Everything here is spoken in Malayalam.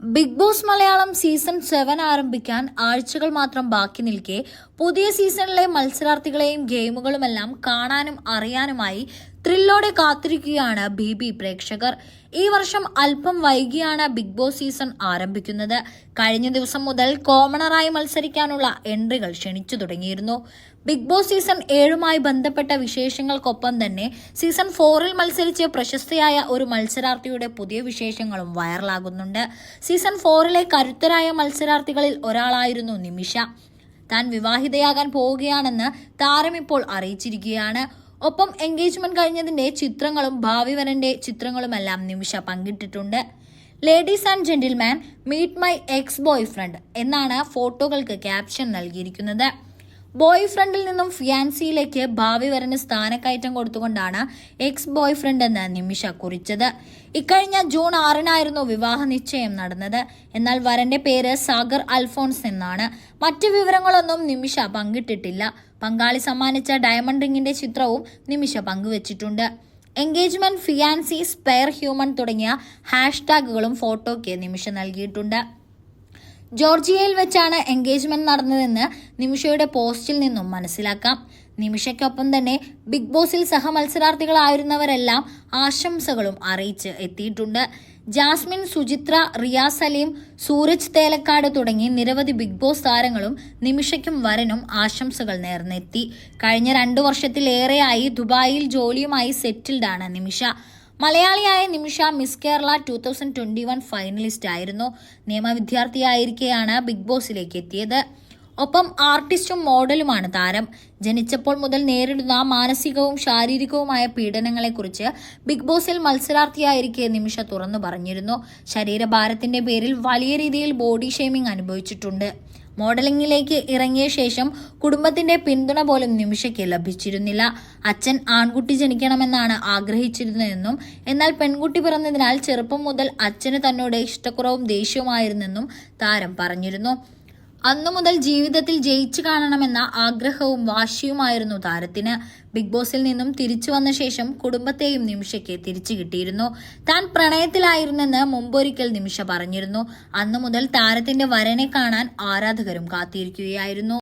Big boss Malayalam season seven ആരംഭിക്കാൻ ആഴ്ചകൾ മാത്രം ബാക്കി നിൽക്കെ പുതിയ സീസണിലെ മത്സരാർത്ഥികളെയും ഗെയിമുകളുമെല്ലാം കാണാനും അറിയാനുമായി ത്രില്ലോടെ കാത്തിരിക്കുകയാണ് ബി ബി പ്രേക്ഷകർ. ഈ വർഷം അല്പം വൈകിയാണ് ബിഗ് ബോസ് സീസൺ ആരംഭിക്കുന്നത്. കഴിഞ്ഞ ദിവസം മുതൽ കോമണറായി മത്സരിക്കാനുള്ള എൻട്രികൾ ക്ഷണിച്ചു തുടങ്ങിയിരുന്നു. ബിഗ് ബോസ് സീസൺ ഏഴുമായി ബന്ധപ്പെട്ട വിശേഷങ്ങൾക്കൊപ്പം തന്നെ സീസൺ ഫോറിൽ മത്സരിച്ച് പ്രശസ്തയായ ഒരു മത്സരാർത്ഥിയുടെ പുതിയ വിശേഷങ്ങളും വൈറലാകുന്നുണ്ട്. സീസൺ ഫോറിലെ കരുത്തരായ മത്സരാർത്ഥികളിൽ ഒരാളായിരുന്നു നിമിഷ. താൻ വിവാഹിതയാകാൻ പോവുകയാണെന്ന് താരം ഇപ്പോൾ അറിയിച്ചിരിക്കുകയാണ്. ഒപ്പം എൻഗേജ്മെന്റ് കഴിഞ്ഞതിന്റെ ചിത്രങ്ങളും ഭാവി വരന്റെ ചിത്രങ്ങളുമെല്ലാം Nimisha പങ്കിട്ടിട്ടുണ്ട്. Ladies and gentleman meet my ex boyfriend എന്നാണ് ഫോട്ടോകൾക്ക് ക്യാപ്ഷൻ നൽകിയിരിക്കുന്നത്. ബോയ് ഫ്രണ്ടിൽ നിന്നും ഫിയാൻസിയിലേക്ക് ഭാവി വരന് സ്ഥാനക്കയറ്റം കൊടുത്തുകൊണ്ടാണ് എക്സ് ബോയ് ഫ്രണ്ട് എന്ന് നിമിഷ കുറിച്ചത്. ഇക്കഴിഞ്ഞ ജൂൺ ആറിനായിരുന്നു വിവാഹ നിശ്ചയം നടന്നത്. എന്നാൽ വരന്റെ പേര് സാഗർ അൽഫോൺസ് എന്നാണ്. മറ്റു വിവരങ്ങളൊന്നും നിമിഷ പങ്കിട്ടിട്ടില്ല. പങ്കാളി സമ്മാനിച്ച ഡയമണ്ട് റിംഗിന്റെ ചിത്രവും നിമിഷ പങ്കുവച്ചിട്ടുണ്ട്. എൻഗേജ്മെന്റ് ഫിയാൻസി സ്പെയർ ഹ്യൂമൻ തുടങ്ങിയ ഹാഷ്ടാഗുകളും ഫോട്ടോയ്ക്ക് നിമിഷ നൽകിയിട്ടുണ്ട്. ജോർജിയയിൽ വെച്ചാണ് എൻഗേജ്മെന്റ് നടന്നതെന്ന് നിമിഷയുടെ പോസ്റ്റിൽ നിന്നും മനസ്സിലാക്കാം. നിമിഷയ്ക്കൊപ്പം തന്നെ ബിഗ് ബോസിൽ സഹമത്സരാർത്ഥികളായിരുന്നവരെല്ലാം ആശംസകളും അറിയിച്ച് എത്തിയിട്ടുണ്ട്. ജാസ്മിൻ സുചിത്ര റിയ സലീം സൂരജ് തേലക്കാട് തുടങ്ങി നിരവധി ബിഗ് ബോസ് താരങ്ങളും നിമിഷയ്ക്കും വരനും ആശംസകൾ നേർന്നെത്തി. കഴിഞ്ഞ രണ്ടു വർഷത്തിലേറെയായി ദുബായിൽ ജോലിയുമായി സെറ്റിൽഡാണ് നിമിഷ. മലയാളിയായ Nimisha miss Kerala two thousand twenty one finalist ആയിരുന്നു. നിയമ വിദ്യാർത്ഥിയായിരിക്കെയാണ് ബിഗ് ബോസിലേക്ക് എത്തിയത്. ഒപ്പം ആർട്ടിസ്റ്റും മോഡലുമാണ് താരം. ജനിച്ചപ്പോൾ മുതൽ നേരിടുന്ന മാനസികവും ശാരീരികവുമായ പീഡനങ്ങളെക്കുറിച്ച് ബിഗ് ബോസിൽ മത്സരാർത്ഥിയായിരിക്കെ നിമിഷ തുറന്നു പറഞ്ഞിരുന്നു. ശരീരഭാരത്തിന്റെ പേരിൽ വലിയ രീതിയിൽ ബോഡി ഷെയ്മിംഗ് അനുഭവിച്ചിട്ടുണ്ട്. മോഡലിംഗിലേക്ക് ഇറങ്ങിയ ശേഷം കുടുംബത്തിന്റെ പിന്തുണ പോലും നിമിഷയ്ക്ക് ലഭിച്ചിരുന്നില്ല. അച്ഛൻ ആൺകുട്ടി ജനിക്കണമെന്നാണ് ആഗ്രഹിച്ചിരുന്നതെന്നും എന്നാൽ പെൺകുട്ടി പിറന്നതിനാൽ ചെറുപ്പം മുതൽ അച്ഛന് തന്നോട് ഇഷ്ടക്കുറവും ദേഷ്യവുമായിരുന്നെന്നും താരം പറഞ്ഞിരുന്നു. അന്നു മുതൽ ജീവിതത്തിൽ ജയിച്ചു കാണണമെന്ന ആഗ്രഹവും വാശിയുമായിരുന്നു താരത്തിന്. ബിഗ് ബോസിൽ നിന്നും തിരിച്ചു വന്ന ശേഷം കുടുംബത്തെയും നിമിഷയ്ക്ക് തിരിച്ചു കിട്ടിയിരുന്നു. താൻ പ്രണയത്തിലായിരുന്നെന്ന് മുമ്പൊരിക്കൽ നിമിഷ പറഞ്ഞിരുന്നു. അന്നു മുതൽ താരത്തിന്റെ വരനെ കാണാൻ ആരാധകരും കാത്തിരിക്കുകയായിരുന്നു.